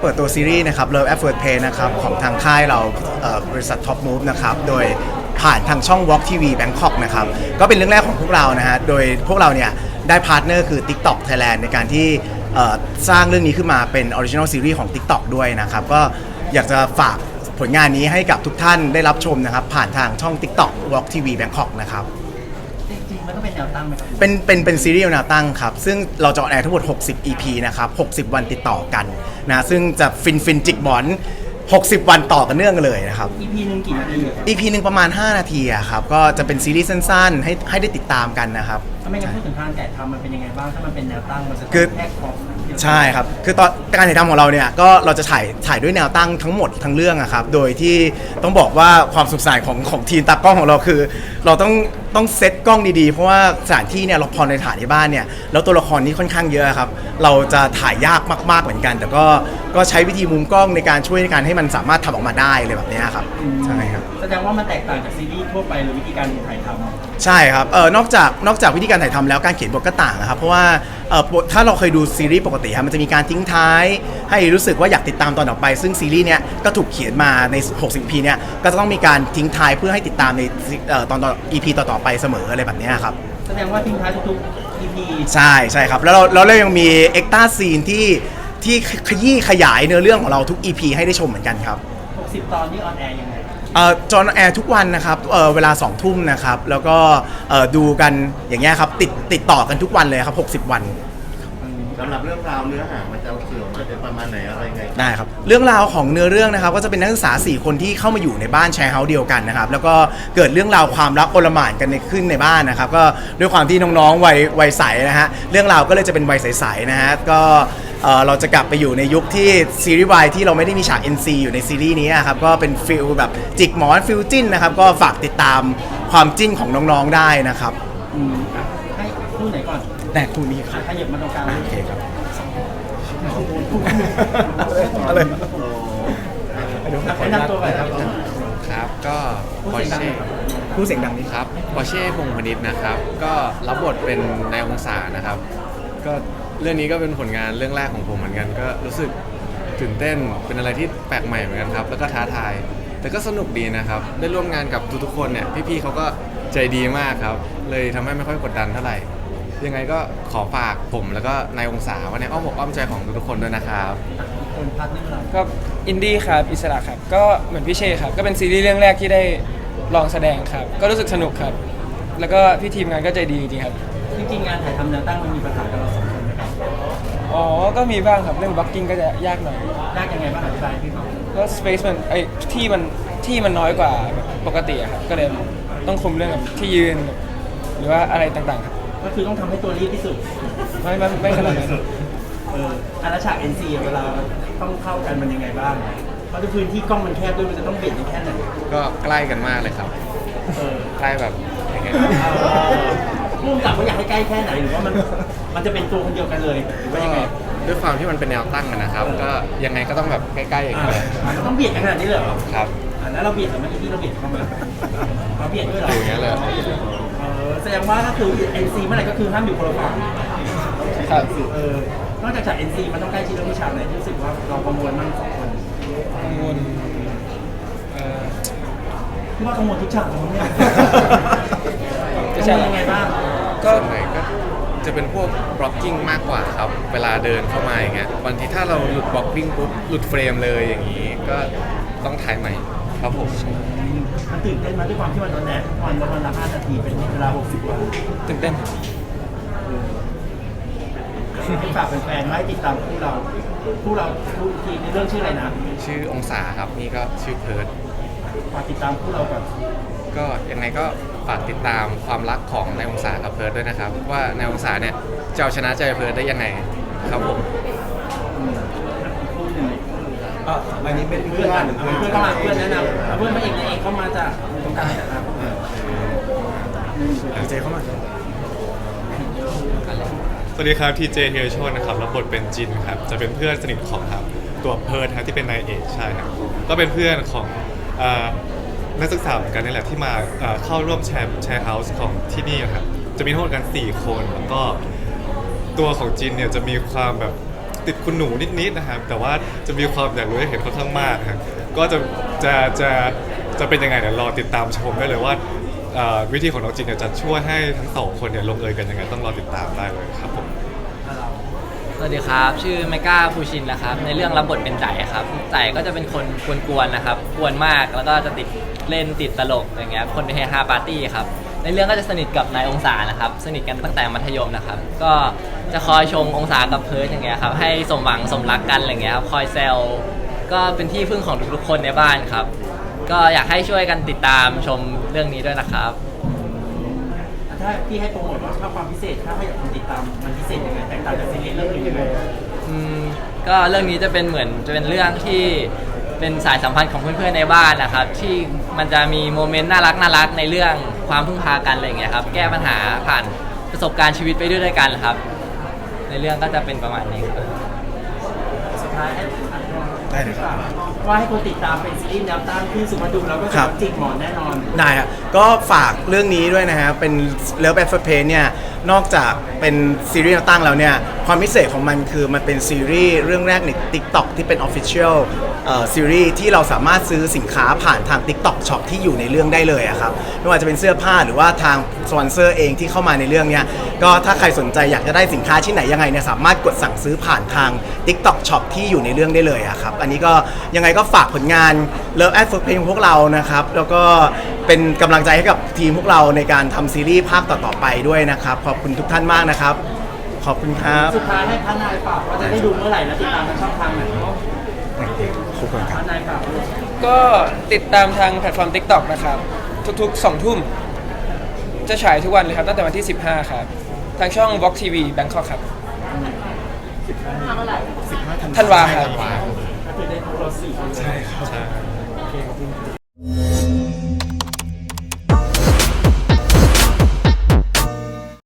เปิดตัวซีรีส์นะครับ Love at First Pay นะครับ ของทางค่ายเราเบริษัท Top Move นะครับ โดยผ่านทางช่อง Walk TV Bangkok นะครับ ก็เป็นเรื่องแรกของพวกเรานะฮะ โดยพวกเราเนี่ย ได้พาร์ทเนอร์คือ TikTok Thailand ในการที่สร้างเรื่องนี้ขึ้นมาเป็นออริจิน l ลซีรีส์ของ TikTok ด้วยนะครับ ก็อยากจะฝากผลงานนี้ให้กับทุกท่านได้รับชมนะครับ ผ่านทางช่อง TikTok Walk TV Bangkok นะครับ มันต้องเป็นแนวตั้งไหมครับเป็นเป็นเป็นซีรีส์แนวตั้งครับ ซึ่งเราจะออนแอร์ทั้งหมด 60 EP นะครับ 60 วันติดต่อกันนะซึ่งจะฟินฟินจิกหมอน60 วันต่อกันเนื่องกันเลยนะครับ EP หนึ่งกี่นาทีครับ EP หนึ่งประมาณ 5 นาทีอะครับ ก็จะเป็นซีรีส์สั้นๆ ให้ให้ได้ติดตามกันนะครับ ถ้าไม่งั้นพูดถึงการถ่ายทำมันเป็นยังไงบ้าง ถ้ามันเป็นแนวตั้งมันจะคือแค่ของ ใช่ครับ คือตอนการถ่ายทำของเราเนี่ยก็เราจะถ่ายถ่ายด้วยแนวตั้งทั้งหมดทั้งเรื่องอะครับ โดยที่ต้องบอกว่าความสุขสายของของทีมตากล้องของเราคือ เราต้องต้องเซตกล้องดีๆ เพราะว่าสถานที่เนี่ยเราพอในถ่ายในบ้านเนี่ยแล้วตัวละครนี่ค่อนข้างเยอะครับ เราจะถ่ายยากมากๆเหมือนกัน แต่ก็ก็ใช้วิธีมุมกล้องในการช่วยในการให้มันสามารถทำออกมาได้เลยแบบเนี้ยครับใช่ครับ แสดงว่ามันแตกต่างจากซีรีส์ทั่วไปหรือวิธีการถ่ายทำ ใช่ครับ เออนอกจาก นอกจากวิธีการถ่ายทำแล้วการเขียนบทก็ต่างนะครับ เพราะว่า เออปกถ้าเราเคยดูซีรีส์ปกติครับมันจะมีการทิ้งท้าย ให้รู้สึกว่าอยากติดตามตอนต่อไป ซึ่งซีรีส์เนี้ยก็ถูกเขียนมาใน 60 EP เนี้ยก็จะต้องมีการทิ้งท้ายเพื่อให้ติดตามในเอ่อตอนต่อ EP ต่อๆไปเสมออะไรแบบเนี้ยครับ แสดงว่าทิ้งท้ายทุกๆ EP ใช่ใช่ครับ แล้วเราแล้วเรายังมีเอ็กต a าซีนที่ที่ขยี้ขยายเนื้อเรื่องของเราทุก EP ให้ได้ชมเหมือนกันครับ 60 ตอนนี้ออนแอร์ยังไงเอ่อ จอนแอร์ทุกวันนะครับเอ่อเวลา2ทุ่มนะครับ แล้วก็เอ่อดูกันอย่างเงี้ยครับ ติดติดต่อกันทุกวันเลยครับ 60 วัน สำหรับเรื่องราวเนื้อหามันจะสื่อออกมาเป็นประมาณไหนอะไรไงได้ครับ เรื่องราวของเนื้อเรื่องนะครับ ก็จะเป็นนักศึกษา 4 คนที่เข้ามาอยู่ในบ้านแชร์เฮาส์เดียวกันนะครับแล้วก็เกิดเรื่องราวความรักโอลหม่านกันในขึ้นในบ้านนะครับ ก็ด้วยความที่น้องๆวัยวัยใสนะฮะเรื่องราวก็เลยจะเป็นวัยใสๆนะฮะก็เอ่อเราจะกลับไปอยู่ในยุคที่ซีรีส์วายที่เราไม่ได้มีฉาก NC อยู่ในซีรีส์นี้นะครับก็เป็นฟิลแบบจิกหมอนฟิลจิ้นนะครับก็ฝากติดตามความจิ้นของน้องๆได้นะครับ อืมอะให้คู่ไหนก่อน แต่ทูนี้คอะรับขยับมาตรงกลางโอเคครับอะไรแนะนำตัวก่อนครับครับ ก็พูดปอเสียงดังหร์เช่น่อยครับพูดเสียงดังนิดครับปอร์เช่พงษ์พนิษฐ์นะครับ ก็รับบทเป็นนายองศานะครับ ก็เรื่องนี้ก็เป็นผลงานเรื่องแรกของผมเหมือนกัน ก็รู้สึกตื่นเต้นเป็นอะไรที่แปลกใหม่เหมือนกันครับ แล้วก็ท้าทาย แต่ก็สนุกดีนะครับ ได้ร่วมงานกับทุกๆคนเนี่ยพี่ๆเขาก็ใจดีมากครับ เลยทำให้ไม่ค่อยกดดันเท่าไหร่ ยังไงก็ขอฝากผมแล้วก็นายองศาไว้ในอ้อมอกอ้อมใจของทุกๆคนด้วยนะครับคนพัดนี่เราก็อินดี้ครับอิสระครับ ก็เหมือนพี่เช่ครับ ก็เป็นซีรีส์เรื่องแรกที่ได้ลองแสดงครับ ก็รู้สึกสนุกครับ แล้วก็พี่ทีมงานก็ใจดีจริงๆครับ จริงๆงานถ่ายทำแนวตั้งมันมีปัญหากับเราสองคนไหมครับอ๋อ ก็มีบ้างครับ เรื่องบล็อกกิ้งก็จะยากหน่อย ยากยังไงบ้างอธิบายให้พี่ฟังก็สเปซมันไอ้ที่มันที่มันน้อยกว่าแบบปกติอะครับ ก็เลยต้องคุมเรื่องแบบที่ยืนแบบหรือว่าอะไรต่างๆครับ ก็คือต้องทำให้ตัวรีบที่สุดไม่ไม่ไม่ขนาดนั้นเอออาราฉาก NC อะเวลาต้องเข้ากันมันยังไงบ้างเพราะด้วยพื้นที่กล้องมันแคบด้วยมันจะต้องเบียดกันแค่ไหนก็ใกล้กันมากเลยครับเออใกล้แบบยังไงมุ่งกลับว่าอยากให้ใกล้แค่ไหนหรือว่ามันมันจะเป็นตัวคนเดียวกันเลยหรือว่ายังไงด้วยความที่มันเป็นแนวตั้งอะนะครับ ก็ยังไงก็ต้องแบบใกล้ๆอย่างอ่านี้เลยมันต้องเบียดกันขนาดนี้เลยเหรอครับอันนั้นเราเบียดแต่เมื่อกี้ที่เราเบียดเข้ามาเราเบียดด้วยเหรออยู่อย่างนั้นเลยเออ แสดงว่าก็คือ NC เมื่อไหร่ก็คือห้ามอยู่คนละฝั่งครับเออนอกจากฉาก NC มันต้องใกล้ชิดแล้วมีฉากไหนที่รู้สึกว่าเรากังวลมั่งสองคนกังวลเอ่อพี่ว่ากังวลทุกฉากของเนี่ยจะกังใช่วลยังไงบ้าง ก็ ส่วนใหญ่ก็จะเป็นพวก blocking มากกว่าครับ เวลาเดินเข้ามาอย่างเงี้ยบางทีถ้าเราหลุด blocking ปุ๊บหลุดเฟรมเลยอย่างนี้ ก็ต้องถ่ายใหม่ ครับผม มันตื่นเต้นมาด้วยความที่มันตอนแรกทุกวันละวันละห้านาทีเป็นเวลา60วันตื่นเต้นให้ฝากแฟนๆมาให้ติดตามคู่เราคู่เราคู่ทีมในเรื่องชื่ออะไรนะชื่อองศาครับนี่ก็ชื่อเพิร์ดฝากติดตามคู่เราก่อนก็ยังไงก็ฝากติดตามความรักของนายองศากับเพิร์ดด้วยนะครับ ว่านายองศาเนี่ยจะเอาชนะใจเพิร์ดได้ยังไงครับผม คู่หนึ่ง อะอันนี้เป็นเพื่เพื่ออนนกันเพื่อนเข้ามาเพื่อนแนะนำเพื่อนมาเอกนายเอกเข้ามาจากตรงกลางนะครับดีเจเข้ามาสวัสดีครับทีเจเทียโชนนะครับรับบทเป็นจินครับจะเป็นเพื่อนสนิทของครับตัวเพิร์ดครับที่เป็นนายเอกใช่ครับก็เป็นเพื่อนของเอ่อนักศึกษาเหมือนกันนี่แหละที่มาเอ่อเข้าร่วมแชร์แชร์เฮาส์ของที่นี่ครับจะมีทั้งหมดกัน 4 คนแล้วก็ตัวของจินเนี่ยจะมีความแบบ ติดคุณหนูนิดๆนะครับแต่ว่าจะมีความอยากรู้อยากเห็นค่อนข้างมากครับก็จะจะจะจะเป็นยังไงเดี๋ยวรอติดตามชมได้เลยว่าเอ่อวิธีของน้องจินเนี่ยจะช่วยให้ทั้งสองคนเนี่ยลงเอยกันยังไงต้องรอติดตามได้เลยครับผม สวัสดีครับ ชื่อไมก้าภูชินนะครับ ในเรื่องรับบทเป็นใจครับใจก็จะเป็นคนกวนๆนะครับ กวนมากแล้วก็จะติดเล่นติดตลกอย่างเงี้ยคนเฮฮาปาร์ตี้ครับในเรื่องก็จะสนิทกับนายองศานะครับ สนิทกันตั้งแต่มัธยมนะครับ ก็จะคอยชงองศากับเพิร์ดอย่างเงี้ยครับ ให้สมหวังสมรักกันอะไรเงี้ยครับ คอยแซว ก็เป็นที่พึ่งของทุกๆคนในบ้านครับ ก็อยากให้ช่วยกันติดตามชมเรื่องนี้ด้วยนะครับ ถ้าพี่ให้โปรโมทว่าถ้าความพิเศษ ถ้าให้คนติดตามมันพิเศษยังไงแตกต่างจากซีรีส์เรื่องอื่นยังไงอืมก็เรื่องนี้จะเป็นเหมือนจะเป็นเรื่องที่เป็นสายสัมพันธ์ของเพื่อนๆในบ้านนะครับ ที่มันจะมีโมเมนต์น่ารักน่ารักในเรื่อง ความพึ่งพากันอะไรอย่างเงี้ยครับ แก้ปัญหาผ่านประสบการณ์ชีวิตไปด้วยด้วยกันครับ ในเรื่องก็จะเป็นประมาณนี้ครับ สุดท้ายให้ ได้เลยครับ ว่าให้คนติดตามเป็นซีรีส์แนวตั้งที่สุมาดูแล้วก็ครัจะบ จิกหมอนแน่นอน ได้ครับก็ฝากเรื่องนี้ด้วยนะฮะเป็นเลิฟแอฟเฟอร์เพเนี่ยนอกจากเป็นซีรีส์แนวตั้งแล้วเนี่ยความพิเศษของมันคือมันเป็นซีรีส์เรื่องแรกใน TikTok ที่เป็น Official เอ่อซีรีส์ที่เราสามารถซื้อสินค้าผ่านทาง TikTok Shop ที่อยู่ในเรื่องได้เลยอะครับไม่ว่าจะเป็นเสื้อผ้าหรือว่าทางสปอนเซอร์เองที่เข้ามาในเรื่องเนี้ยก็ถ้าใครสนใจอยากจะได้สินค้าที่ไหนยังไงเนี่ยสามารถกดสั่งซื้อผ่านทาง TikTok Shop ที่อยู่ในเรื่องได้เลยอะครับอันนี้ก็ยังไงก็ฝากผลงาน Love at First Play ของพวกเรานะครับ แล้วก็เป็นกำลังใจให้กับทีมพวกเราในการทำซีรีส์ภาคต่อๆไปด้วยนะครับ ขอบคุณทุกท่านมากนะครับ ขอบคุณครับ สุดท้ายให้พระนายฝากว่าจะได้ดูเมื่อไหร่และติดตามทางช่องทางไหนเนาะขอบคุณคพรับ ระนายฝากด้วย ก็ติดตามทางแพลตฟอร์ม TikTok นะครับ ทุกๆ 2 ทุ่ม จะฉายทุกวันเลยครับ ตั้งแต่วันที่ 15 ครับ ทางช่อง Vox TV Bangkok ครับธันวาครับ ก็คื